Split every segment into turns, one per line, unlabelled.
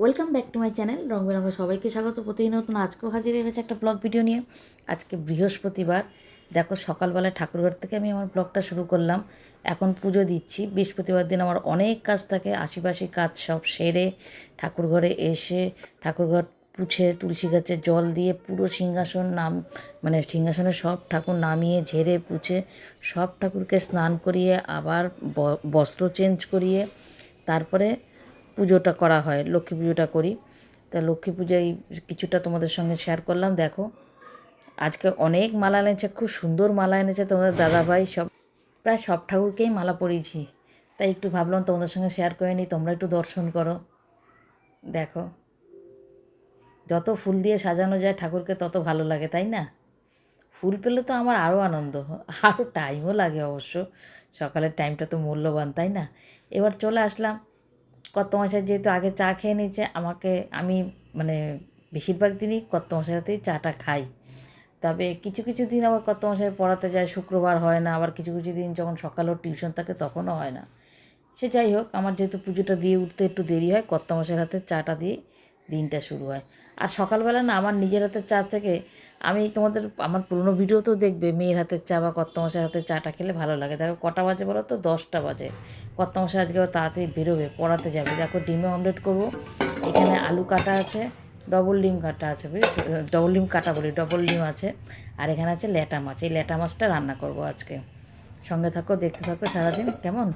Welcome back to my channel Rong Berong সবাইকে স্বাগত। প্রতিদিন নতুন আজকেও হাজির হয়ে গেছে একটা ব্লগ ভিডিও নিয়ে। আজকে বৃহস্পতিবার। দেখো, সকালবেলায় ঠাকুরঘর থেকে আমি আমার ব্লগটা শুরু করলাম। এখন পুজো দিচ্ছি। বৃহস্পতিবার দিন আমার অনেক কাজ থাকে। আশিপাশি কাজ সব সেরে ঠাকুরঘরে এসে ঠাকুরঘর পুছে তুলসী গাছে জল দিয়ে পুরো সিংহাসন নাম মানে সিংহাসনে সব ঠাকুর নামিয়ে, ঝেড়ে, পুছে সব ঠাকুরকে স্নান করিয়ে, আবার বস্ত্র চেঞ্জ করিয়ে, তারপরে পুজোটা করা হয়, লক্ষ্মী পুজোটা করি। তা লক্ষ্মী পূজায় কিছুটা তোমাদের সঙ্গে শেয়ার করলাম, দেখো। আজকে অনেক মালা এনেছে, খুব সুন্দর মালা এনেছে তোমাদের দাদাভাই, সব প্রায় সব ঠাকুরকেই মালা পরিয়েছি। তাই একটু ভাবলাম তোমাদের সঙ্গে শেয়ার করে নিই, তোমরা একটু দর্শন করো। দেখো, যত ফুল দিয়ে সাজানো যায় ঠাকুরকে তত ভালো লাগে, তাই না? ফুল পেলে তো আমার আরও আনন্দ আরও টাইমও লাগে অবশ্য। সকালের টাইমটা তো মূল্যবান, তাই না? এবার চলে আসলাম কত মাসের যেহেতু আগে চা খেয়ে নিয়েছে, আমাকে, আমি মানে বেশিরভাগ দিনই মাসের হাতেই চাটা খাই। তবে কিছু কিছু দিন আবার কত মাসের পড়াতে যায়, শুক্রবার হয় না, আবার কিছু কিছু দিন যখন সকালেও টিউশন থাকে তখনও হয় না। সে যাই হোক, আমার যেহেতু পুজোটা দিয়ে উঠতে একটু দেরি হয় কত মাসের হাতে চাটা দিয়ে দিনটা শুরু হয়। আর সকালবেলা না, আমার নিজের হাতের চা থেকে আমি তোমাদের, আমার পুরনো ভিডিও তো দেখবে, মেয়ের হাতের চা বা কত মাসের হাতের চাটা খেলে ভালো লাগে। দেখো, কটা বাজে বলো তো? দশটা বাজে। কত মাসে আজকে তাড়াতাড়ি বেরোবে, পড়াতে যাবে। দেখো ডিমে অমলেট করব। এখানে আলু কাটা আছে ডবল ডিম কাটা আছে, বুঝেছ? ডবল ডিম কাটা বলি ডবল ডিম আছে। আর এখানে আছে ল্যাটা মাছ। এই ল্যাটা মাছটা রান্না করব আজকে। সঙ্গে থাকো, দেখতে থাকো সারাদিন, কেমন?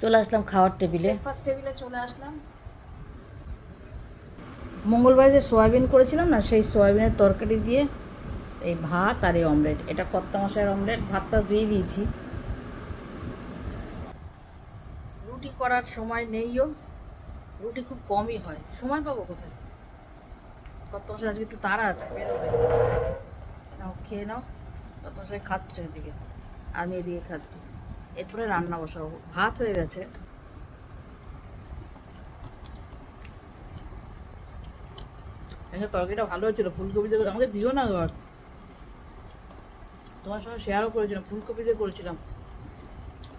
চলে আসলাম খাওয়ার টেবিলে। ফার্স্ট টেবিলে চলে আসলাম। মঙ্গলবার যে সয়াবিন করেছিলাম না, সেই সয়াবিনের তরকারি দিয়ে এই ভাত আর এই অমলেট। এটা কত্তা মশাইয়ের অমলেট, ভাতটা দিয়ে দিয়েছি। রুটি করার সময় নেইও, রুটি খুব কমই হয়। সময় পাবো কোথায়? কত মশাই আজকে একটু তাড়া আছে, বেরোবে। নাও, খেয়ে নাও। কত মশাই খাচ্ছে এদিকে। আমি এদিকে খাচ্ছি। এরপরে রান্না বসাবো। ভাত হয়ে গেছে। এখানে তরকারিটা ভালো হয়েছিল ফুলকপি দিয়ে আমাকে দিও না ঘর। তোমার সঙ্গে শেয়ারও করেছিলাম ফুলকপি দিয়ে করেছিলাম।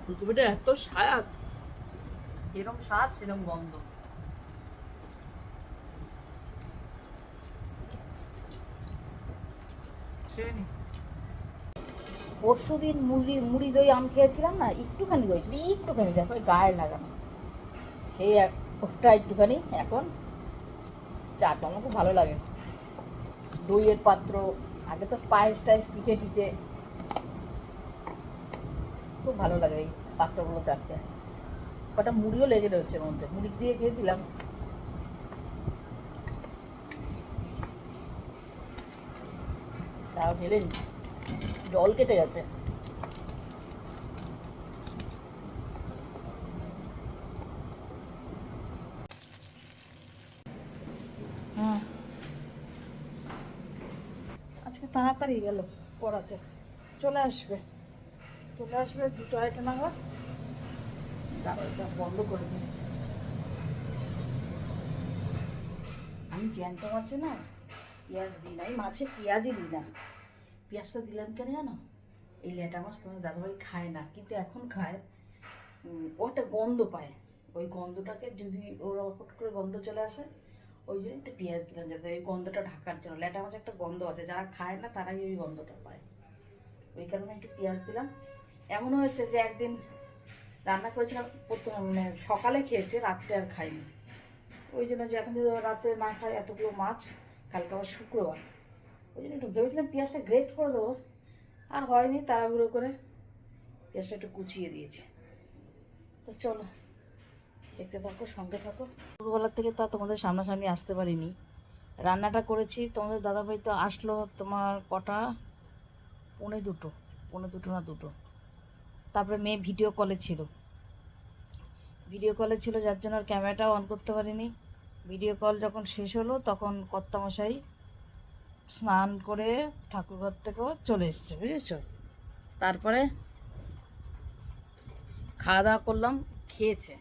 ফুলকপিটা এত স্বাদ। যেরকম স্বাদ সেরকম গন্ধ। পরশু দিন মুড়ি মুড়ি দই আম খেয়েছিলাম না একটুখানি দই ছিল একটুখানি দেখো গায়ে লাগানো। সেই এক ওটা একটুখানি এখন চাট, আমার খুব ভালো লাগে। দইয়ের পাত্র, আগে তো পায়েস টায়েস পিঠে টিটে খুব ভালো লাগে এই পাত্রগুলো চাটতে। কটা মুড়িও লেগে রয়েছে মধ্যে। মুড়ি দিয়ে খেয়েছিলাম। তাও ঢেলে নি। জল কেটে গেছে হুম আজকে তাড়াতাড়ি গেল, পড়াতে। চলে আসবে। চলে আসবে দুটো আড়াইটা নাগাদ। বন্ধ করে দিই। আমি জ্যান্ত মাছে না, পেঁয়াজ দিই না। এই মাছে পেঁয়াজই দিই না। পেঁয়াজটা দিলাম কেন জানো? এই লেটা মাছ তোমার দাদাভাই খায় না, কিন্তু এখন খায়। ও একটা গন্ধ পায়। ওই গন্ধটাকে যদি ওরা অপট করে গন্ধ চলে আসে ওই জন্য একটু পেঁয়াজ দিলাম যাতে ওই গন্ধটা ঢাকার জন্য। ল্যাটা মাছ একটা গন্ধ আছে, যারা খায় না তারাই ওই গন্ধটা পায়। ওই কারণে একটু পেঁয়াজ দিলাম। এমন হয়েছে যে একদিন রান্না করেছিলাম, প্রথম মানে সকালে খেয়েছে, রাত্রে আর খাইনি। ওই জন্য যে এখন যদি রাত্রে না খায় এতগুলো মাছ, কালকে আবার শুক্রবার। ওই জন্য একটু ভেবেছিলাম পেঁয়াজটা গ্রেট করে দেবো। আর হয়নি, তাড়াহুড়ো করে পেঁয়াজটা একটু কুচিয়ে দিয়েছি। তো চলো। দেখতে থাকো, সঙ্গে থাকো। ছোটোবেলার থেকে তো তোমাদের সামনাসামনি আসতে পারিনি। রান্নাটা করেছি, তোমাদের দাদাভাই তো আসলো তোমার কটা? পৌনে দুটো পৌনে দুটো না দুটো। তারপরে মেয়ে ভিডিও কলে ছিল। ভিডিও কলে ছিল, যার জন্য আর ক্যামেরাটাও অন করতে পারিনি। ভিডিও কল যখন শেষ হলো, তখন কর্তামশাই স্নান করে ঠাকুরঘর থেকেও চলে এসছে, বুঝেছ? তারপরে খাওয়া দাওয়া করলাম, খেয়েছে।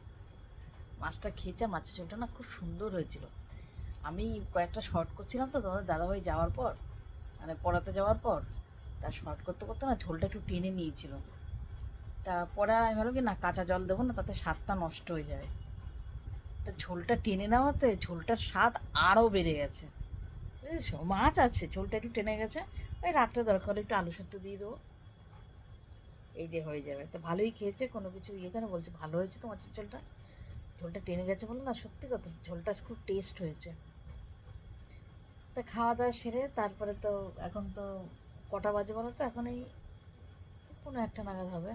মাছটা খেয়েছে মাছের ঝোলটা না খুব সুন্দর হয়েছিল। আমি কয়েকটা শর্ট করছিলাম তো, তোমাদের দাদাভাই যাওয়ার পর মানে পড়াতে যাওয়ার পর তা শর্ট করতে করতে না ঝোলটা একটু টেনে নিয়েছিল। তা পরে আর আমি ভাবলাম কি, না, কাঁচা জল দেবো না, তাতে স্বাদটা নষ্ট হয়ে যাবে। তা ঝোলটা টেনে নেওয়াতে ঝোলটার স্বাদ আরও বেড়ে গেছে। বুঝেছ? মাছ আছে, ঝোলটা একটু টেনে গেছে। ওই রাতটা দরকার হলে একটু আলু সেদ্ধ দিয়ে দেবো। এই যে হয়ে যাবে। তো ভালোই খেয়েছে, কোনো কিছু ইয়ে কেন বলছে ভালো হয়েছে তো মাছের ঝোলটা। ঝোলটা টেনে গেছে বলো না, সত্যি কথা, ঝোলটা খুব টেস্ট হয়েছে। তা খাওয়া দাওয়া সেরে তারপরে তো এখন তো কটা বাজে বলো তো, এখন এই পনেরো একটা নাগাদ হবে।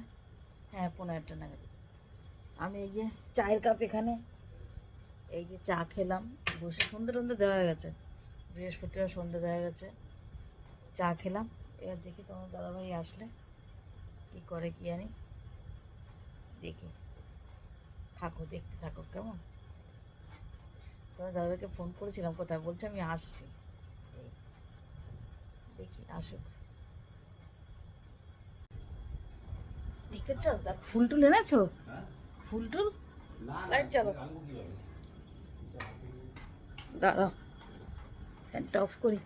হ্যাঁ পনেরো একটা নাগাদ। আমি এই যে চায়ের কাপ এখানে, এই যে চা খেলাম, বসে সন্ধ্যে টন্ধে দেওয়া হয়ে গেছে। বৃহস্পতিবার সন্ধ্যে দেওয়া গেছে, চা খেলাম। এবার দেখি তোমার দাদাভাই আসলে কী করে কী জানি, দেখি। থাকো দেখতে থাকো কেমন? তোমার দাদাভাইকে ফোন করেছিলাম কোথায়? বলছে আমি আসছি। দেখি আসুক। দেখেছ দেখ ফুল টুল এনেছো? ফুল টুল? লাইট চালো দাঁড়াও ফ্যানটা অফ করি।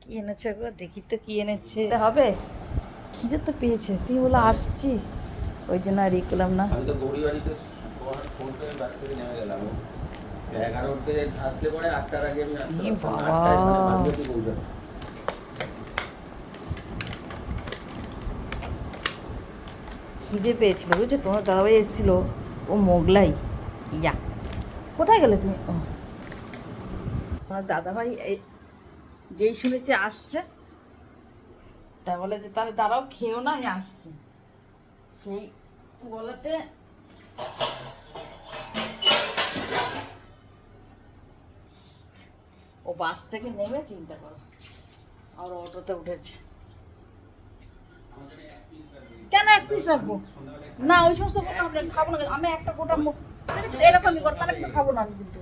কি এনেছে গো? দেখি তো কি এনেছে। হবে? খিদে তো পেয়েছে। তুই বলে আসছি। ওই জন্য আর ই করলাম না।
আমি তো গৌরী বাড়িতে ফোন করে বাস থেকে নেমে গেলাম। এগারোতে আসলে পরে আটটার আগে আমি আসতে পারতাম না।
বাবা।
আটটায় মানে বাগদত্তি পৌঁছাবো।
খিদে পেয়েছিল বুঝছ? তোমার দাদাভাই এসেছিল। ও মোগলাই। ইয়া। কোথায় গেলে তুমি? তোমার দাদাভাই এই- যেই শুনেছে আসছে। তা বলে যে তাহলে দাঁড়াও খেয়েও না আমি আসছি। সেই বলাতে ও বাস থেকে নেমে চিন্তা করো আর অটোতে উঠেছে। কেন এক পিস রাখব? না ওই সমস্ত আমরা খাব না আমি একটা গোটা এরকমই কর তাহলে কিন্তু খাব না কিন্তু।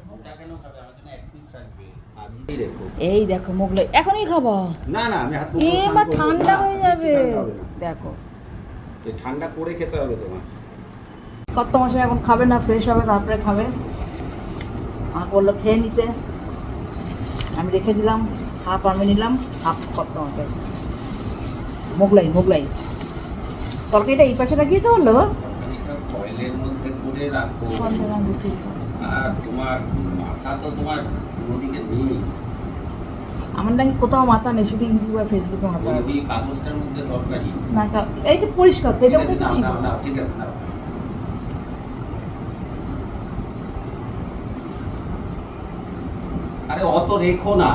এই দেখো মোগলাই এখনই খাব?
না না আমি হাত মুখ
এবার ঠান্ডা হয়ে যাবে। দেখো।
ঠান্ডা করে খেতে হবে তোমার।
কত মাসে এখন খাবে না ফ্রেশ হবে তারপরে খাবে। আমাকে বলল খেয়ে নিতে। আমি রেখে দিলাম হাফ আমি নিলাম হাফ কত মাসে। মোগলাই মোগলাই। তরকারিটা এই পাশে রাখিয়ে তো বলল
ফয়েলের মধ্যে করে রাখো। আর তোমার মাথা তো তোমার ওদিকে নেই।
আমার নাকি কোথাও মাথা নেই শুধু ইউটিউব আর ফেসবুকে মাথা আছে।
কাগজটার মধ্যে তরকারি
না এইটা পরিষ্কার তো এটা মধ্যে ছিল।
ঠিক আছে নাও। আরে অত রেখো না।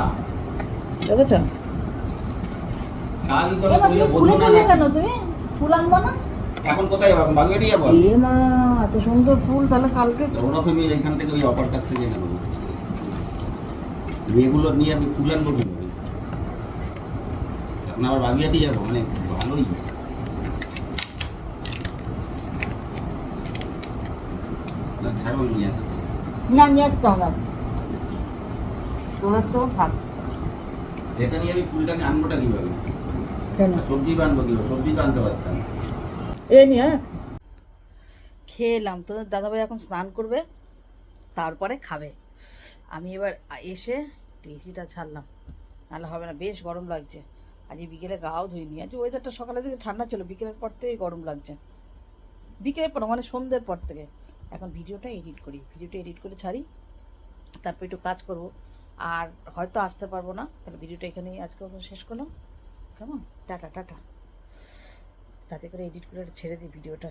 দেখেছ?
না
তুমি? ফুল আনব না?
এখন কোথায় যাব? বাগুয়াটি যাব?
এ মা এত সুন্দর ফুল তাহলে কালকে
আমি এখান থেকে ওই অপার কাছ থেকে নেব। নিয়ে আমি ফুল আনব কি এখন আবার বাগুয়াটি যাব মানে ভালোই। নিয়ে আসছি।
না নিয়ে আসতে হবে তোমার তো থাক।
এটা নিয়ে আমি ফুলটা আনবোটা কীভাবে? সবজি বানবো কীভাবে? সবজি তো আনতে পারতাম।
এ নিয়ে। খেলাম। তোদের দাদাভাই এখন স্নান করবে, তারপরে খাবে। আমি এবার এসে একটু এসিটা ছাড়লাম। নাহলে হবে না, বেশ গরম লাগছে। আজ বিকেলে গাও ধুই ধুইনি। আজ ওয়েদারটা সকালের দিকে ঠান্ডা ছিল, বিকেলের পর থেকেই গরম লাগছে। বিকেলের পর মানে সন্ধ্যের পর থেকে। এখন ভিডিওটা এডিট করি। ভিডিওটা এডিট করে ছাড়ি। তারপর একটু কাজ করব। আর হয়তো আসতে পারব না। তাহলে ভিডিওটা এখানেই আজকে শেষ করলাম। কেমন? Tata tata. তাতে করে এডিট করে ছেড়ে দিই ভিডিওটা